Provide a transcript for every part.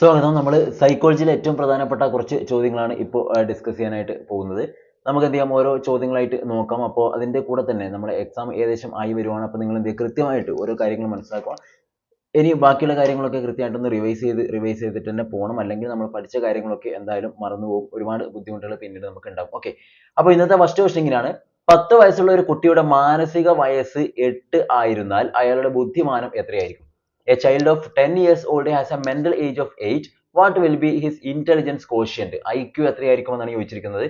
സ്വാഗതം. നമ്മൾ സൈക്കോളജിയിലെ ഏറ്റവും പ്രധാനപ്പെട്ട കുറച്ച് ചോദ്യങ്ങളാണ് ഇപ്പോൾ ഡിസ്കസ് ചെയ്യാനായിട്ട് പോകുന്നത്. നമുക്ക് എന്ത് ചെയ്യാം ഓരോ ചോദ്യങ്ങളായിട്ട് നോക്കാം. അപ്പോൾ അതിന്റെ കൂടെ തന്നെ നമ്മൾ എക്സാം ഏകദേശം ആയി വരുവാണ്. അപ്പോൾ നിങ്ങൾ എന്ത് കൃത്യമായിട്ട് ഓരോ കാര്യങ്ങൾ മനസ്സിലാക്കുക ഇനി ബാക്കിയുള്ള കാര്യങ്ങളൊക്കെ കൃത്യമായിട്ടൊന്ന് റിവൈസ് ചെയ്ത് റിവൈസ് ചെയ്തിട്ട് തന്നെ പോകണം. അല്ലെങ്കിൽ നമ്മൾ പഠിച്ച കാര്യങ്ങളൊക്കെ എന്തായാലും മറന്നു പോകും. ഒരുപാട് ബുദ്ധിമുട്ടുകൾ പിന്നീട് നമുക്ക് ഉണ്ടാവും ഓക്കെ. അപ്പോൾ ഇന്നത്തെ ഫസ്റ്റ് ക്വസ്റ്റ്യൻ ഇങ്ങനെയാണ് പത്ത് വയസ്സുള്ള ഒരു കുട്ടിയുടെ മാനസിക വയസ്സ് എട്ട് ആയിരുന്നാൽ അയാളുടെ ബുദ്ധിമാനം എത്രയായിരിക്കും? A child of 10 years old has a mental age of 8. What will be his intelligence quotient? IQ എത്രയായിരിക്കും എന്നാണ് ചോദിച്ചിരിക്കുന്നത്.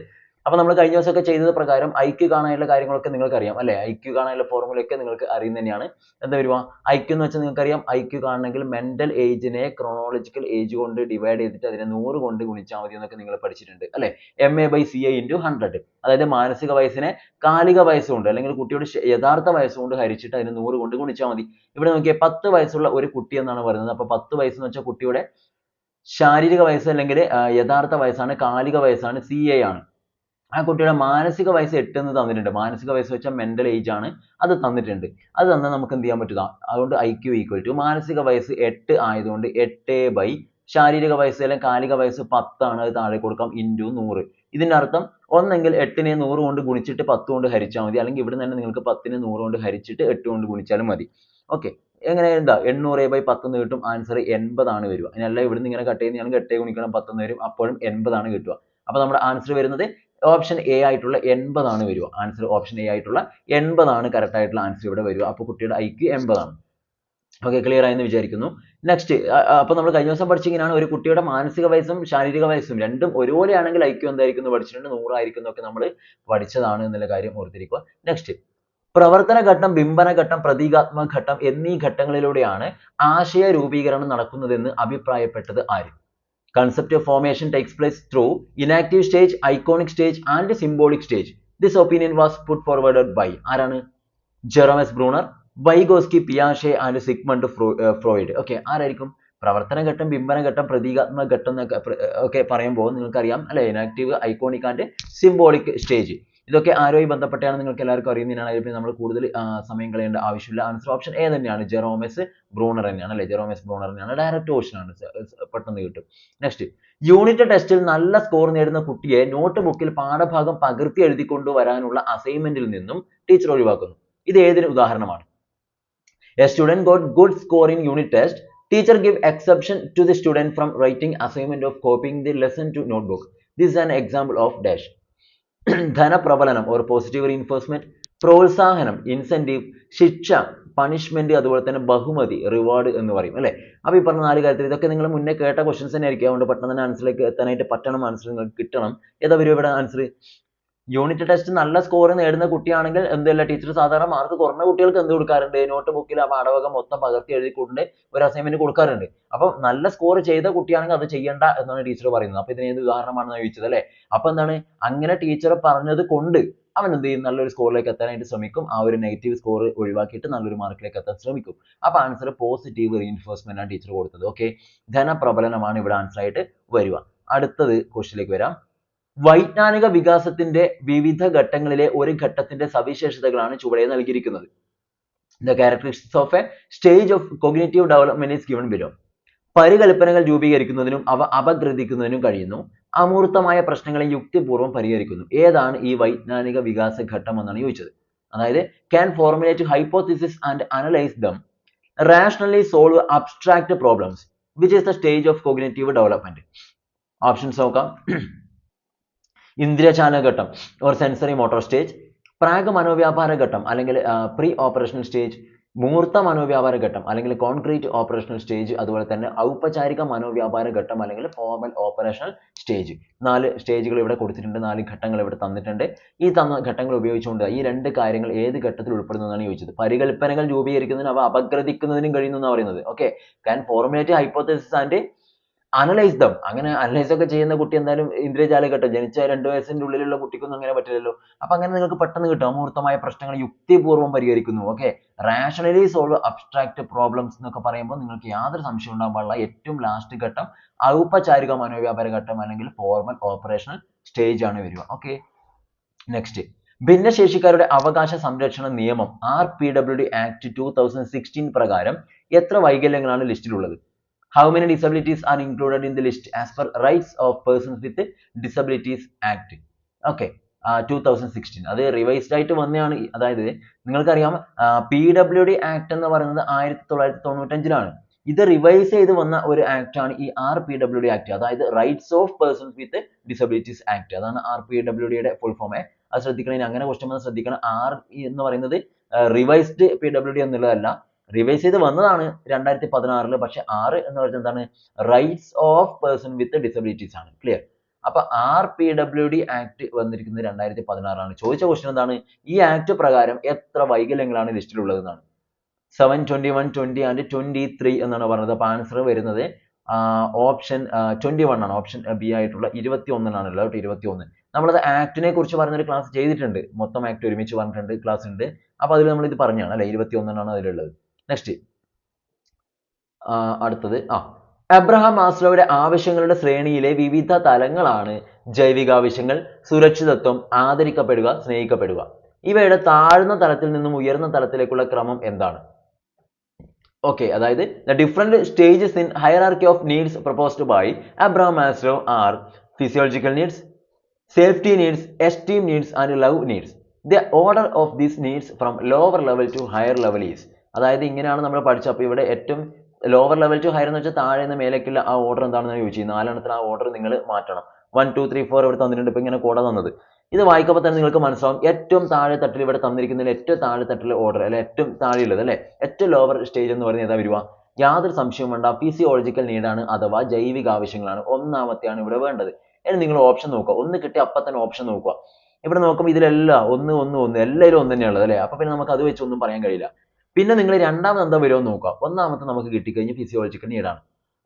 അപ്പോൾ നമ്മൾ കഴിഞ്ഞ ദിവസമൊക്കെ ചെയ്തത് പ്രകാരം ഐക്യു കാണാനുള്ള കാര്യങ്ങളൊക്കെ നിങ്ങൾക്ക് അറിയാം അല്ലേ? ഐക്യു കാണാനുള്ള ഫോർമുലയൊക്കെ നിങ്ങൾക്ക് അറിയുന്ന തന്നെയാണ്. എന്താ വരുവാ? ഐക്യു എന്ന് വെച്ചാൽ നിങ്ങൾക്ക് അറിയാം ഐക്യു കാണണമെങ്കിൽ മെന്റൽ ഏജിനെ ക്രോണോളജിക്കൽ ഏജ് കൊണ്ട് ഡിവൈഡ് ചെയ്തിട്ട് അതിനെ നൂറ് കൊണ്ട് ഗുണിച്ചാൽ മതി എന്നൊക്കെ നിങ്ങൾ പഠിച്ചിട്ടുണ്ട് അല്ലേ? ബൈ സി എ into 100 അതായത് മാനസിക വയസ്സിനെ കാലിക വയസ്സ് കൊണ്ട് അല്ലെങ്കിൽ കുട്ടിയുടെ യഥാർത്ഥ വയസ്സ് കൊണ്ട് ഹരിച്ചിട്ട് അതിനെ നൂറ് കൊണ്ട് ഗുണിച്ചാൽ മതി. ഇവിടെ നോക്കിയേ പത്ത് വയസ്സുള്ള ഒരു കുട്ടി എന്നാണ് പറയുന്നത്. അപ്പോൾ പത്ത് വയസ്സ് എന്ന് വെച്ചാൽ കുട്ടിയുടെ ശാരീരിക വയസ്സ് അല്ലെങ്കിൽ യഥാർത്ഥ വയസ്സാണ് കാലിക വയസ്സാണ് സി എ ആണ്. ആ കുട്ടിയുടെ മാനസിക വയസ്സ് എട്ട് എന്ന് തന്നിട്ടുണ്ട്. മാനസിക വയസ്സ് വെച്ചാൽ മെന്റൽ ഏജ് ആണ്. അത് തന്നിട്ടുണ്ട്. അത് തന്നാൽ നമുക്ക് എന്ത് ചെയ്യാൻ പറ്റുക? അതുകൊണ്ട് ഐ ക്യു ഈക്വൽ ടു മാനസിക വയസ്സ് എട്ട് ആയതുകൊണ്ട് എട്ട് ബൈ ശാരീരിക വയസ്സ് അല്ലെങ്കിൽ കാലിക വയസ്സ് പത്താണ് അത് താഴെ കൊടുക്കാം. ഇന്റു നൂറ്. ഇതിന്റെ അർത്ഥം ഒന്നെങ്കിൽ എട്ടിനെ നൂറ് കൊണ്ട് ഗുണിച്ചിട്ട് പത്ത് കൊണ്ട് ഹരിച്ചാൽ മതി. അല്ലെങ്കിൽ ഇവിടെ തന്നെ നിങ്ങൾക്ക് പത്തിനെ നൂറ് കൊണ്ട് ഹരിച്ചിട്ട് എട്ട് കൊണ്ട് ഗുണിച്ചാലും മതി. ഓക്കെ എങ്ങനെ എന്താ? എണ്ണൂറ് ബൈ പത്ത് എന്ന് കിട്ടും. ആൻസർ എൺപതാണ് വരിക. അതിനല്ല ഇവിടുന്ന് ഇങ്ങനെ കട്ട് ചെയ്യുന്ന എട്ടേ ഗുണിക്കണം പത്തെന്ന് വരും. അപ്പോഴും എൺപതാണ് കിട്ടുക. അപ്പോൾ നമ്മുടെ ആൻസർ വരുന്നത് ഓപ്ഷൻ എ ആയിട്ടുള്ള എൺപതാണ് വരിക. ആൻസർ ഓപ്ഷൻ എ ആയിട്ടുള്ള എൺപതാണ് കറക്റ്റ് ആയിട്ടുള്ള ആൻസർ ഇവിടെ വരിക. അപ്പോൾ കുട്ടിയുടെ ഐക്യു എൺപതാണ്. ഓക്കെ ക്ലിയർ ആയെന്ന് വിചാരിക്കുന്നു. നെക്സ്റ്റ് അപ്പോൾ നമ്മൾ കഴിഞ്ഞ ദിവസം പഠിച്ചിങ്ങനെയാണ് ഒരു കുട്ടിയുടെ മാനസിക വയസ്സും ശാരീരിക വയസ്സും രണ്ടും ഒരുപോലെയാണെങ്കിൽ ഐക്യു എന്തായിരിക്കും എന്ന് പഠിച്ചിട്ടുണ്ട്. നൂറായിരിക്കും എന്നൊക്കെ നമ്മൾ പഠിച്ചതാണ് എന്നുള്ള കാര്യം ഓർത്തിരിക്കുക. നെക്സ്റ്റ് പ്രവർത്തന ഘട്ടം ബിംബന ഘട്ടം പ്രതീകാത്മക ഘട്ടം എന്നീ ഘട്ടങ്ങളിലൂടെയാണ് ആശയ രൂപീകരണം നടക്കുന്നതെന്ന് അഭിപ്രായപ്പെട്ടത് ആര്? Concept of formation takes place through inactive stage, iconic stage and symbolic stage. This opinion was put forwarded by ആരാണ്? ജെറോമസ് ബ്രൂണർ വൈഗോസ്കി പിയാഷെ ആൻഡ് സിഗ്മണ്ട് ഫ്രോയിഡ് ഓക്കെ ആരായിരിക്കും? പ്രവർത്തന ഘട്ടം ബിംബന ഘട്ടം പ്രതീകാത്മക ഘട്ടം എന്നൊക്കെ ഒക്കെ പറയുമ്പോൾ നിങ്ങൾക്കറിയാം അല്ലെ? Enactive iconic and symbolic stage ഇതൊക്കെ ആരുമായി ബന്ധപ്പെട്ടാണ് നിങ്ങൾക്ക് എല്ലാവർക്കും അറിയുന്നതിനാണ് അതിൽ നമ്മൾ കൂടുതൽ സമയം കളയേണ്ട ആവശ്യമില്ല. ആൻസർ ഓപ്ഷൻ എ തന്നെയാണ്. ജെറോമസ് ബ്രൂണർ തന്നെയാണ് അല്ലേ? ജെറോമസ് ബ്രൂണർ തന്നെയാണ്. ഡയറക്റ്റ് ഓപ്ഷൻ ആണ് പെട്ടെന്ന് കിട്ടും. നെക്സ്റ്റ് യൂണിറ്റ് ടെസ്റ്റിൽ നല്ല സ്കോർ നേടുന്ന കുട്ടിയെ നോട്ട് ബുക്കിൽ പാഠഭാഗം പകർത്തി എഴുതിക്കൊണ്ടു വരാനുള്ള അസൈൻമെന്റിൽ നിന്നും ടീച്ചർ ഒഴിവാക്കുന്നു. ഇത് ഏതിന് ഉദാഹരണമാണ്? A student got good score in unit test teacher give exception to the student from writing assignment of copying the lesson to notebook this an example of dash ധനപ്രബലനം or positive reinforcement പ്രോത്സാഹനം incentive ശിക്ഷ punishment അതുപോലെ തന്നെ ബഹുമതി reward എന്ന് പറയും അല്ലേ? അപ്പൊ ഈ പറഞ്ഞ നാല് കാര്യത്തിൽ ഇതൊക്കെ നിങ്ങൾ മുന്നേ കേട്ട ക്വസ്റ്റ്യൻസ് തന്നെ ആയിരിക്കും അതുകൊണ്ട് പെട്ടെന്ന് തന്നെ ആൻസറിലേക്ക് എത്താനായിട്ട് പറ്റണം ആൻസർ നിങ്ങൾക്ക് കിട്ടണം. ഏതാ വരും ഇവിടെ ആൻസർ യൂണിറ്റ് ടെസ്റ്റ് നല്ല സ്കോർ നേടുന്ന കുട്ടിയാണെങ്കിൽ എന്തല്ല ടീച്ചർ സാധാരണ മാർക്ക് കുറഞ്ഞ കുട്ടികൾക്ക് എന്ത് കൊടുക്കാറുണ്ട്? നോട്ട് ബുക്കിൽ ആ പാഠഭാഗം മൊത്തം പകർത്തി എഴുതി കൊണ്ട് ഒരു അസൈൻമെന്റ് കൊടുക്കാറുണ്ട്. അപ്പോൾ നല്ല സ്കോർ ചെയ്ത കുട്ടിയാണെങ്കിൽ അത് ചെയ്യണ്ട എന്നാണ് ടീച്ചർ പറയുന്നത്. അപ്പൊ ഇതിന് ഏത് ഉദാഹരണമാണെന്ന് ചോദിച്ചത് അല്ലെ? അപ്പൊ എന്താണ്? അങ്ങനെ ടീച്ചർ പറഞ്ഞത് കൊണ്ട് അവൻ എന്ത് ചെയ്യും? നല്ലൊരു സ്കോറിലേക്ക് എത്താനായിട്ട് ശ്രമിക്കും. ആ ഒരു നെഗറ്റീവ് സ്കോർ ഒഴിവാക്കിയിട്ട് നല്ലൊരു മാർക്കിലേക്ക് എത്താൻ ശ്രമിക്കും. അപ്പൊ ആൻസർ പോസിറ്റീവ് റീഇൻഫോഴ്സ്മെന്റ് ആണ് ടീച്ചർ കൊടുത്തത്. ഓക്കെ ധനപ്രബലനമാണ് ഇവിടെ ആൻസർ ആയിട്ട് വരിക. അടുത്തത് ക്വസ്റ്റിലേക്ക് വരാം. വൈജ്ഞാനിക വികാസത്തിന്റെ വിവിധ ഘട്ടങ്ങളിലെ ഒരു ഘട്ടത്തിന്റെ സവിശേഷതകളാണ് ചുവടെ നൽകിയിരിക്കുന്നത്. The characteristics of a stage of cognitive development is given below പരികല്പനകൾ രൂപീകരിക്കുന്നതിനും അവ അപഗ്രഥിക്കുന്നതിനും കഴിയുന്നു. അമൂർത്തമായ പ്രശ്നങ്ങളെ യുക്തിപൂർവം പരിഹരിക്കുന്നു. ഏതാണ് ഈ വൈജ്ഞാനിക വികാസ ഘട്ടം എന്നാണ് ചോദിച്ചത്. അതായത് can formulate hypothesis and analyse them. rationally solve abstract problems which is the stage of cognitive development. Options നോക്കാം. ഇന്ദ്രിയചാല ഘട്ടം ഓർ സെൻസറി മോട്ടോർ സ്റ്റേജ് പ്രാഗ് മനോവ്യാപാര ഘട്ടം അല്ലെങ്കിൽ പ്രീ ഓപ്പറേഷണൽ സ്റ്റേജ് മൂർത്ത മനോവ്യാപാര ഘട്ടം അല്ലെങ്കിൽ കോൺക്രീറ്റ് ഓപ്പറേഷണൽ സ്റ്റേജ് അതുപോലെ തന്നെ ഔപചാരിക മനോവ്യാപാര ഘട്ടം അല്ലെങ്കിൽ ഫോർമൽ ഓപ്പറേഷണൽ സ്റ്റേജ് നാല് സ്റ്റേജുകൾ ഇവിടെ കൊടുത്തിട്ടുണ്ട് നാല് ഘട്ടങ്ങൾ ഇവിടെ തന്നിട്ടുണ്ട്. ഈ തന്ന ഘട്ടങ്ങൾ ഉപയോഗിച്ചുകൊണ്ട് ഈ രണ്ട് കാര്യങ്ങൾ ഏത് ഘട്ടത്തിൽ ഉൾപ്പെടുന്നതാണ് ചോദിച്ചത്. പരികൽപ്പനകൾ രൂപീകരിക്കുന്നതിനും അവ അപഗ്രഥിക്കുന്നതിനും കഴിയുന്നു എന്നാണ് പറയുന്നത്. Okay can formulate hypothesis and analyse them അങ്ങനെ അനലൈസ് ഒക്കെ ചെയ്യുന്ന കുട്ടി എന്തായാലും ഇന്ദ്രിയജാല ഘട്ടം ജനിച്ച രണ്ട് വയസ്സിന്റെ ഉള്ളിലുള്ള കുട്ടിക്കൊന്നും അങ്ങനെ പറ്റില്ലല്ലോ. അപ്പൊ അങ്ങനെ നിങ്ങൾക്ക് പെട്ടെന്ന് കിട്ടും. അമൂർത്തമായ പ്രശ്നങ്ങൾ യുക്തിപൂർവം പരിഹരിക്കുന്നു. Okay rationally solve abstract problems എന്നൊക്കെ പറയുമ്പോൾ നിങ്ങൾക്ക് യാതൊരു സംശയം ഉണ്ടാകാൻ പാടില്ല. ഏറ്റവും ലാസ്റ്റ് ഘട്ടം ഔപചാരിക മനോവ്യാപാര ഘട്ടം അല്ലെങ്കിൽ ഫോർമൽ ഓപ്പറേഷണൽ സ്റ്റേജ് ആണ് വരിക. ഓക്കെ നെക്സ്റ്റ് ഭിന്നശേഷിക്കാരുടെ അവകാശ സംരക്ഷണ നിയമം R P W D act two thousand sixteen പ്രകാരം എത്ര വൈകല്യങ്ങളാണ് ലിസ്റ്റിലുള്ളത് how many disabilities are included in the list as per rights of persons with disabilities act? Okay two thousand sixteen അത് റിവൈസ്ഡ് ആയിട്ട് വന്നതാണ് അതായത് നിങ്ങൾക്കറിയാം പി ഡബ്ല്യു ഡി ആക്ട് എന്ന് പറയുന്നത് ആയിരത്തി തൊള്ളായിരത്തി തൊണ്ണൂറ്റഞ്ചിലാണ് ഇത് റിവൈസ് ചെയ്ത് വന്ന ഒരു ആക്ട് ആണ് ഈ R P W D act അതായത് rights of persons with disabilities act അതാണ് ആർ പി ഡബ്ല്യു ഡിയുടെ ഫുൾ ഫോമേ അത് ശ്രദ്ധിക്കണം. ഇനി അങ്ങനെ ക്വസ്റ്റ്യൻ വന്നാൽ ശ്രദ്ധിക്കണം. ആർ എന്ന് പറയുന്നത് റിവൈസ്ഡ് പി ഡബ്ല്യു ഡി എന്നുള്ളതല്ല റിവൈസ് ചെയ്ത് വന്നതാണ് രണ്ടായിരത്തി പതിനാറിൽ പക്ഷെ ആറ് എന്ന് പറയുന്നത് എന്താണ്? Rights of person with disabilities ആണ്. ക്ലിയർ അപ്പൊ R P W D act വന്നിരിക്കുന്നത് രണ്ടായിരത്തി പതിനാറാണ് ചോദിച്ച ക്വസ്റ്റൻ എന്താണ്? ഈ ആക്ട് പ്രകാരം എത്ര വൈകല്യങ്ങളാണ് ലിസ്റ്റിൽ എന്നാണ് seven twenty one twenty and twenty three എന്നാണ് പറഞ്ഞത്. അപ്പൊ ആൻസർ വരുന്നത് ഓപ്ഷൻ ട്വന്റി വൺ ആണ്. ഓപ്ഷൻ ബി ആയിട്ടുള്ള ഇരുപത്തി ഒന്നിനാണ് ഉള്ളത് ഇരുപത്തി ഒന്ന് നമ്മളത് ആക്ടിനെ കുറിച്ച് പറഞ്ഞൊരു ക്ലാസ് ചെയ്തിട്ടുണ്ട്. മൊത്തം ആക്ട് ഒരുമിച്ച് പറഞ്ഞിട്ടുണ്ട്. ക്ലാസ് ഉണ്ട്. അപ്പൊ അതിൽ നമ്മൾ ഇത് പറഞ്ഞാണ് അല്ലെ? ഇരുപത്തി ഒന്നിനാണ് അതിലുള്ളത്. നെക്സ്റ്റ് അടുത്തത്. ആ. അബ്രഹാം മാസ്ലോയുടെ ആവശ്യങ്ങളുടെ ശ്രേണിയിലെ വിവിധ തലങ്ങളാണ് ജൈവികാവശ്യങ്ങൾ സുരക്ഷിതത്വം ആദരിക്കപ്പെടുക സ്നേഹിക്കപ്പെടുക. ഇവയുടെ താഴ്ന്ന തലത്തിൽ നിന്നും ഉയർന്ന തലത്തിലേക്കുള്ള ക്രമം എന്താണ്? ഓക്കെ അതായത് the different stages in hierarchy of needs proposed by Abraham Maslow are physiological needs safety needs esteem needs and love needs the order of these needs from lower level to higher level is അതായത് ഇങ്ങനെയാണ് നമ്മൾ പഠിച്ചത്. അപ്പോൾ ഇവിടെ ഏറ്റവും lower level to higher എന്ന് വെച്ചാൽ താഴെ നിന്ന് മേലേക്കുള്ള ആ ഓർഡർ എന്താണെന്ന് ചോദിച്ചു. നാലെണ്ണത്തിന് ആ ഓർഡർ നിങ്ങൾ മാറ്റണം. വൺ ടു ത്രീ ഫോർ ഇവിടെ തന്നിട്ടുണ്ട്. ഇപ്പോൾ ഇങ്ങനെ കൂടെ തന്നത്. ഇത് വായിക്കുമ്പോൾ തന്നെ നിങ്ങൾക്ക് മനസ്സിലാവും. ഏറ്റവും താഴെ തട്ടിൽ ഇവിടെ തന്നിരിക്കുന്നതിൽ ഏറ്റവും താഴെ തട്ടിൽ ഓർഡർ അല്ലെ? ഏറ്റവും താഴെയുള്ളത് അല്ലേ? ഏറ്റവും ലോവർ സ്റ്റേജ് എന്ന് പറഞ്ഞാൽ ഏതാ വരുക? യാതൊരു സംശയവും വേണ്ട. ഫിസിയോളജിക്കൽ നീഡാണ് അഥവാ ജൈവിക ആവശ്യങ്ങളാണ്. ഒന്നാമത്തെയാണ് ഇവിടെ വേണ്ടത്. ഇനി നിങ്ങൾ ഓപ്ഷൻ നോക്കുക. ഒന്ന് കിട്ടി അപ്പം തന്നെ ഓപ്ഷൻ നോക്കുക. ഇവിടെ നോക്കുമ്പോൾ ഇതിലെല്ലാം ഒന്ന് ഒന്ന് ഒന്ന് എല്ലാവരും ഒന്ന് തന്നെയുള്ളത് അല്ലേ? അപ്പൊ പിന്നെ നമുക്ക് അത് വെച്ച് ഒന്നും പറയാൻ കഴിയില്ല. പിന്നെ നിങ്ങൾ രണ്ടാമത് എന്താ വരുമെന്ന് നോക്കുക. ഒന്നാമത്തെ നമുക്ക് കിട്ടിക്കഴിഞ്ഞ് ഫിസിയോളജിക്കൽ നീഡാണ്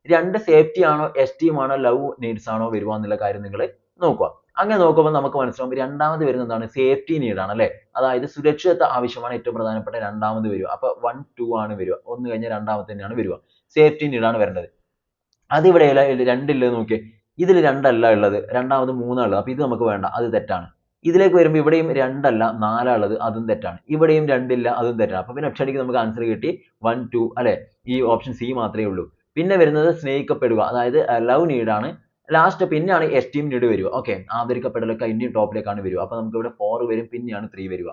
രണ്ട് സേഫ്റ്റി ആണോ എസ്റ്റീം ആണോ ലവ് നീഡ്സ് ആണോ വരുക എന്നുള്ള കാര്യം നിങ്ങൾ നോക്കുക. അങ്ങനെ നോക്കുമ്പോൾ നമുക്ക് മനസ്സിലാവും രണ്ടാമത് വരുന്നത് എന്താണ്? സേഫ്റ്റി ആണ് അല്ലേ? അതായത് സുരക്ഷിതത്വ ആവശ്യമാണ് ഏറ്റവും പ്രധാനപ്പെട്ട രണ്ടാമത് വരിക. അപ്പൊ വൺ ടു ആണ് വരിക. ഒന്ന് കഴിഞ്ഞ രണ്ടാമത്തെ തന്നെയാണ് വരിക. സേഫ്റ്റി നീഡാണ് വരേണ്ടത്. അതിവിടെ രണ്ടില്ല നോക്കിയേ. ഇതിൽ രണ്ടല്ല ഉള്ളത്. രണ്ടാമത് മൂന്നാണ് ഉള്ളത്. അപ്പൊ ഇത് നമുക്ക് വേണ്ട. അത് തെറ്റാണ്. ഇതിലേക്ക് വരുമ്പോൾ ഇവിടെയും രണ്ടല്ല നാലാളത് അതും തെറ്റാണ്. ഇവിടെയും രണ്ടില്ല അതും തെറ്റാണ്. അപ്പൊ പിന്നെ ഒറ്റയടിക്ക് നമുക്ക് ആൻസർ കിട്ടി വൺ ടു അല്ലെ? ഈ ഓപ്ഷൻ സി മാത്രമേ ഉള്ളൂ. പിന്നെ വരുന്നത് സ്നേഹിക്കപ്പെടുക അതായത് ലവ് നീഡാണ് ലാസ്റ്റ് പിന്നെയാണ് എസ്റ്റീം നീഡ് വരിക. ഓക്കെ ആദരിക്കപ്പെടലൊക്കെ ഇനിയും ടോപ്പിലേക്കാണ് വരിക. അപ്പൊ നമുക്ക് ഇവിടെ ഫോർ വരും പിന്നെയാണ് ത്രീ വരിക.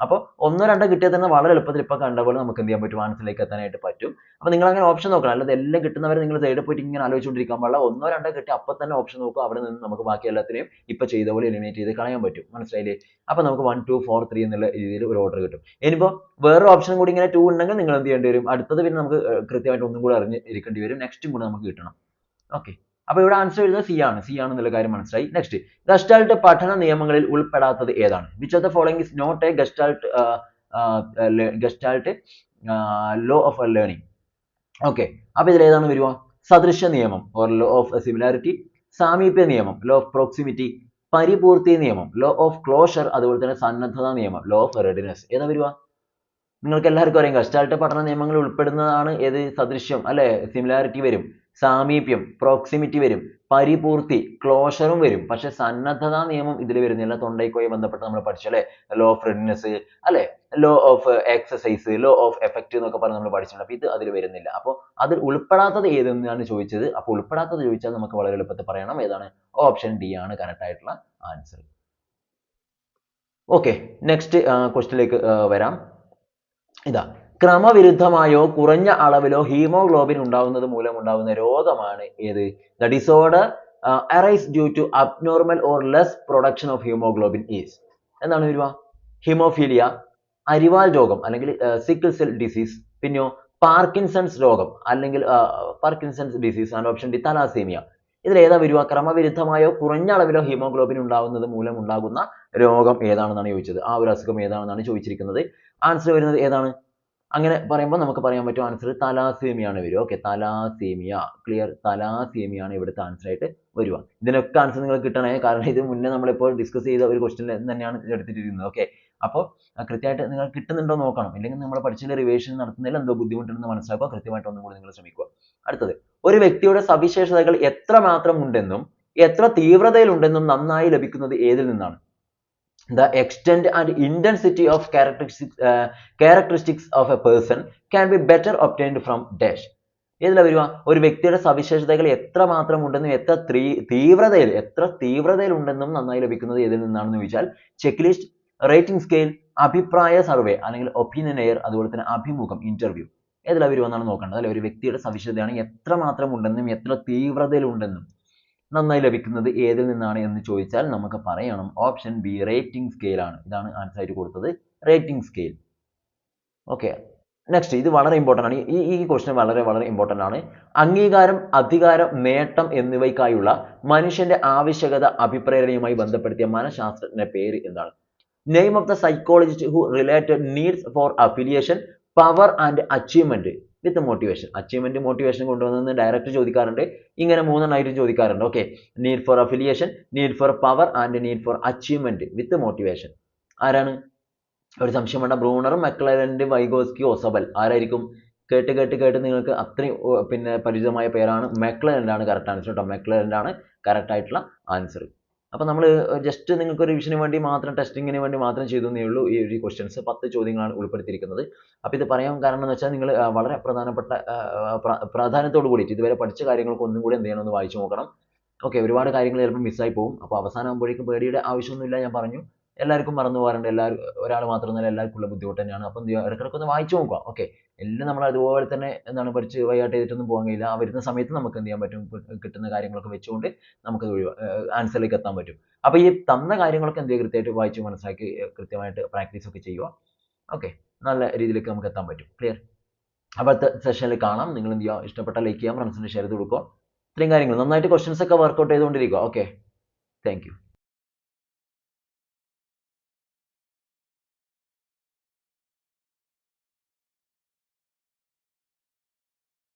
അപ്പോൾ ഒന്നോ രണ്ടോ കിട്ടിയാൽ തന്നെ വളരെ എളുപ്പത്തിൽ ഇപ്പോൾ കണ്ട പോലെ നമുക്ക് എന്ത് ചെയ്യാൻ പറ്റും? ആൻസറിലേക്ക് എത്താനായിട്ട് പറ്റും. അപ്പോൾ നിങ്ങൾ അങ്ങനെ ഓപ്ഷൻ നോക്കണം. അല്ലാതെ എല്ലാം കിട്ടുന്നവരെ നിങ്ങൾ സൈഡിൽ പോയിട്ട് ഇങ്ങനെ ആലോചിച്ചുകൊണ്ടിരിക്കാൻ പാടില്ല. ഒന്നോ രണ്ടോ കിട്ടി അപ്പോൾ തന്നെ ഓപ്ഷൻ നോക്കുക അവിടെ നിന്ന് നമുക്ക് ബാക്കി എല്ലാത്തിനെയും ഇപ്പോൾ ചെയ്ത പോലെ എലിമിനേറ്റ് ചെയ്ത് കളയാൻ പറ്റും. മനസ്സിലായില്ലേ? അപ്പോൾ നമുക്ക് വൺ ടു ഫോർ ത്രീ എന്നുള്ള രീതിയിൽ ഒരു ഓർഡർ കിട്ടും. ഇനിയിപ്പോൾ വേറെ ഓപ്ഷൻ കൂടി ഇങ്ങനെ ടു ഉണ്ടെങ്കിൽ നിങ്ങൾ എന്ത് ചെയ്യേണ്ടി വരും? അടുത്തത് പിന്നെ നമുക്ക് കൃത്യമായിട്ട് ഒന്നും കൂടി അറിഞ്ഞ് ഇരിക്കേണ്ടി വരും. നെക്സ്റ്റും കൂടി നമുക്ക് കിട്ടണം. ഓക്കെ അപ്പൊ ഇവിടെ ആൻസർ വരുന്നത് സി ആണ്. സി ആണെന്നുള്ള കാര്യം മനസ്സിലായി. നെക്സ്റ്റ് ഗസ്റ്റാൾട്ട് പഠന നിയമങ്ങളിൽ ഉൾപ്പെടാത്തത് ഏതാണ്? Which of the following is not a gestalt gestalt law of learning okay അപ്പൊ ഇതിൽ ഏതാണ് വരിക സദൃശ നിയമം ഓർ ലോ ഓഫ് സിമിലാരിറ്റി സാമീപ്യ നിയമം ലോ ഓഫ് പ്രോക്സിമിറ്റി പരിപൂർത്തി നിയമം ലോ ഓഫ് ക്ലോഷർ അതുപോലെ തന്നെ സന്നദ്ധത നിയമം ലോ ഓഫ് റെഡിനെസ് ഏതാ വരിക നിങ്ങൾക്ക് എല്ലാവർക്കും അറിയാം ഗസ്റ്റാൾട്ട് പഠന നിയമങ്ങൾ ഉൾപ്പെടുന്നതാണ് ഏത് സദൃശ്യം അല്ലെ? സിമിലാരിറ്റി വരും. സാമീപ്യം പ്രോക്സിമിറ്റി വരും പരിപൂർത്തി ക്ലോഷറും വരും. പക്ഷെ സന്നദ്ധത നിയമം ഇതിൽ വരുന്നില്ല. തൊണ്ടയ്ക്കുമായി ബന്ധപ്പെട്ട് നമ്മൾ പഠിച്ചു. അല്ലെ? ലോ ഓഫ് റെഡിനെസ് അല്ലെ? Law of exercise law of effect എന്നൊക്കെ പറഞ്ഞ് നമ്മൾ പഠിച്ചിട്ടുണ്ട്. അപ്പൊ ഇത് അതിൽ വരുന്നില്ല. അപ്പോൾ അതിൽ ഉൾപ്പെടാത്തത് ഏതെന്നാണ് ചോദിച്ചത്? അപ്പോൾ ഉൾപ്പെടാത്തത് ചോദിച്ചാൽ നമുക്ക് വളരെ എളുപ്പത്തിൽ പറയണം. ഏതാണ്? ഓപ്ഷൻ ഡി ആണ് കറക്റ്റ് ആയിട്ടുള്ള ആൻസർ ഓക്കെ നെക്സ്റ്റ് ക്വസ്റ്റിലേക്ക് വരാം. ഇതാ ക്രമവിരുദ്ധമായോ കുറഞ്ഞ അളവിലോ ഹീമോഗ്ലോബിൻ ഉണ്ടാവുന്നത് മൂലം ഉണ്ടാവുന്ന രോഗമാണ് ഏത്? The disorder arise due to abnormal or less production of haemoglobin is എന്താണ് വരുക? ഹിമോഫീലിയ അരിവാൽ രോഗം അല്ലെങ്കിൽ സിക്കിൾ സെൽ ഡിസീസ് പിന്നെയോ പാർക്കിൻസൺസ് രോഗം അല്ലെങ്കിൽ പാർക്കിൻസൺസ് ഡിസീസ് ആണ് ഓപ്ഷൻ ഡി തലാസീമിയ ഇതിൽ ഏതാ വരിക? ക്രമവിരുദ്ധമായോ കുറഞ്ഞ അളവിലോ ഹീമോഗ്ലോബിൻ ഉണ്ടാകുന്നത് മൂലം ഉണ്ടാകുന്ന രോഗം ഏതാണെന്നാണ് ചോദിച്ചത്? ആ ഒരു അസുഖം ഏതാണെന്നാണ് ചോദിച്ചിരിക്കുന്നത്? ആൻസർ വരുന്നത് ഏതാണ്? അങ്ങനെ പറയുമ്പോൾ നമുക്ക് പറയാൻ പറ്റും ആൻസർ തലാസീമിയാണ് വരിക ഓക്കെ തലാസീമിയ ക്ലിയർ തലാസീമിയാണ് ഇവിടുത്തെ ആൻസർ ആയിട്ട് വരിക. ഇതിനൊക്കെ ആൻസർ നിങ്ങൾ കിട്ടണേ. കാരണം ഇത് മുന്നേ നമ്മളിപ്പോൾ ഡിസ്കസ് ചെയ്ത ഒരു ക്വസ്റ്റ്യൻ തന്നെയാണ് എടുത്തിട്ടിരിക്കുന്നത് ഓക്കെ അപ്പോൾ കൃത്യമായിട്ട് നിങ്ങൾ കിട്ടുന്നുണ്ടോ നോക്കണം. ഇല്ലെങ്കിൽ നമ്മൾ പഠിച്ചതിന്റെ റിവേഷൻ നടത്തുന്നതിൽ എന്തോ ബുദ്ധിമുട്ടുണ്ടെന്ന് മനസ്സിലാക്കുക. കൃത്യമായിട്ട് ഒന്നും കൂടി നിങ്ങൾ ശ്രമിക്കുക. അടുത്തത് ഒരു വ്യക്തിയുടെ സവിശേഷതകൾ എത്ര മാത്രം ഉണ്ടെന്നും എത്ര തീവ്രതയിൽ ഉണ്ടെന്നും നന്നായി ലഭിക്കുന്നത് ഏതിൽ നിന്നാണ്? The extent and intensity of characteristics, uh, characteristics of a person can be better obtained from dash. ഏതിലാ വരിക ഒരു വ്യക്തിയുടെ സവിശേഷതകൾ എത്ര മാത്രം ഉണ്ടെന്നും എത്ര തീവ്രതയിൽ എത്ര തീവ്രതയിൽ ഉണ്ടെന്നും നന്നായി ലഭിക്കുന്നത് ഏതിൽ നിന്നാണെന്ന് ചോദിച്ചാൽ ചെക്ക് ലിസ്റ്റ് റേറ്റിംഗ് സ്കെയിൽ അഭിപ്രായ സർവേ അല്ലെങ്കിൽ ഒപ്പീനിയൻ എയർ അതുപോലെ തന്നെ അഭിമുഖം ഇന്റർവ്യൂ ഏതിലാ വരുമെന്നാണ് നോക്കേണ്ടത്. അല്ലെ? ഒരു വ്യക്തിയുടെ സവിശേഷതയാണ് എത്ര മാത്രം ഉണ്ടെന്നും എത്ര തീവ്രതയിൽ ഉണ്ടെന്നും നന്നായി ലഭിക്കുന്നത് ഏതിൽ നിന്നാണ് എന്ന് ചോദിച്ചാൽ നമുക്ക് പറയണം. ഓപ്ഷൻ ബി റേറ്റിംഗ് സ്കെയിൽ ആണ്. ഇതാണ് ആൻസർ ആയിട്ട് കൊടുത്തത്. റേറ്റിംഗ് സ്കെയിൽ ഓക്കെ നെക്സ്റ്റ് ഇത് വളരെ ഇമ്പോർട്ടന്റ് ആണ്. ഈ ഈ ക്വസ്റ്റ്യൻ വളരെ വളരെ ഇമ്പോർട്ടന്റ് ആണ്. അംഗീകാരം അധികാരം നേട്ടം എന്നിവയ്ക്കായുള്ള മനുഷ്യന്റെ ആവശ്യകത അഭിപ്രേരണയുമായി ബന്ധപ്പെടുത്തിയ മനഃശാസ്ത്രജ്ഞന്റെ പേര് എന്താണ്? Name of the psychologist who related needs for affiliation power and achievement with motivation achievement motivation കൊണ്ടുവന്നെന്ന് direct ചോദിക്കാറുണ്ട്. ഇങ്ങനെ മൂന്നെണ്ണമായിട്ട് ചോദിക്കാറുണ്ട്. Okay need for affiliation need for power and need for achievement with motivation ആരാണ്? ഒരു സംശയം വേണ്ട. ബ്രൂണറും മെക്ലറൻഡ് വൈഗോസ്കി ഒസബൽ. ആരായിരിക്കും? കേട്ട് കേട്ട് കേട്ട് നിങ്ങൾക്ക് അത്രയും പിന്നെ പരിചിതമായ പേരാണ്. മെക്ലറൻഡ് ആണ് കറക്റ്റ് ആൻസർ കേട്ടോ മെക്ലറൻഡ് ആണ് കറക്റ്റ് ആയിട്ടുള്ള ആൻസർ അപ്പോൾ നമ്മൾ ജസ്റ്റ് നിങ്ങൾക്ക് റിവിഷന് വേണ്ടി മാത്രം ടെസ്റ്റിങ്ങിന് വേണ്ടി മാത്രം ചെയ്തു എന്നേ ഉള്ളൂ ഈ ഒരു ക്വസ്റ്റ്യൻസ് പത്ത് ചോദ്യങ്ങളാണ് ഉൾപ്പെടുത്തിയിരിക്കുന്നത്. അപ്പോൾ ഇത് പറയാൻ കാരണം എന്ന് വെച്ചാൽ നിങ്ങൾ വളരെ പ്രധാനപ്പെട്ട പ്രാധാന്യത്തോട് കൂടിയിട്ട് ഇതുവരെ പഠിച്ച കാര്യങ്ങൾക്ക് ഒന്നും കൂടി എന്ത് ചെയ്യണം ഒന്ന് വായിച്ചു നോക്കണം. ഓക്കെ ഒരുപാട് കാര്യങ്ങൾ ചിലപ്പോൾ മിസ്സായി പോകും. അപ്പോൾ അവസാനമാകുമ്പോഴേക്കും പേടിയുടെ ആവശ്യമൊന്നുമില്ല ഞാൻ പറഞ്ഞു. എല്ലാവർക്കും മറന്നു പോകാറുണ്ട്. എല്ലാവരും ഒരാൾ മാത്രമല്ല എല്ലാവർക്കും ഉള്ള ബുദ്ധിമുട്ട് തന്നെയാണ്. അപ്പം എന്ത് ഇടയ്ക്കിടയ്ക്ക് ഒന്ന് വായിച്ചു നോക്കുക. ഓക്കെ എല്ലാം നമ്മൾ അതുപോലെ തന്നെ എന്താണ് പഠിച്ച് വൈകാട്ട് ചെയ്തിട്ടൊന്നും പോകാൻ കഴിയില്ല. ആ വരുന്ന സമയത്ത് നമുക്ക് എന്ത് ചെയ്യാൻ പറ്റും? കിട്ടുന്ന കാര്യങ്ങളൊക്കെ വെച്ചുകൊണ്ട് നമുക്ക് ആൻസറിലേക്ക് എത്താൻ പറ്റും. അപ്പോൾ ഈ തന്ന കാര്യങ്ങളൊക്കെ എന്ത് ചെയ്യുക? കൃത്യമായിട്ട് വായിച്ച് മനസ്സിലാക്കി കൃത്യമായിട്ട് പ്രാക്ടീസ് ഒക്കെ ചെയ്യുക. ഓക്കെ. നല്ല രീതിയിലേക്ക് നമുക്ക് എത്താൻ പറ്റും. ക്ലിയർ അപ്പോൾ അടുത്ത സെഷനിൽ കാണാം. നിങ്ങൾ എന്ത് ചെയ്യുക? ഇഷ്ടപ്പെട്ട ലൈക്ക് ചെയ്യാം ഫ്രണ്ട്സിന് ഷെയർ ചെയ്ത് കൊടുക്കുക. ഇത്രയും കാര്യങ്ങൾ. നന്നായിട്ട് ക്വസ്റ്റ്യൻസ് ഒക്കെ വർക്കൗട്ട് ചെയ്തുകൊണ്ടിരിക്കുക. ഓക്കെ. താങ്ക്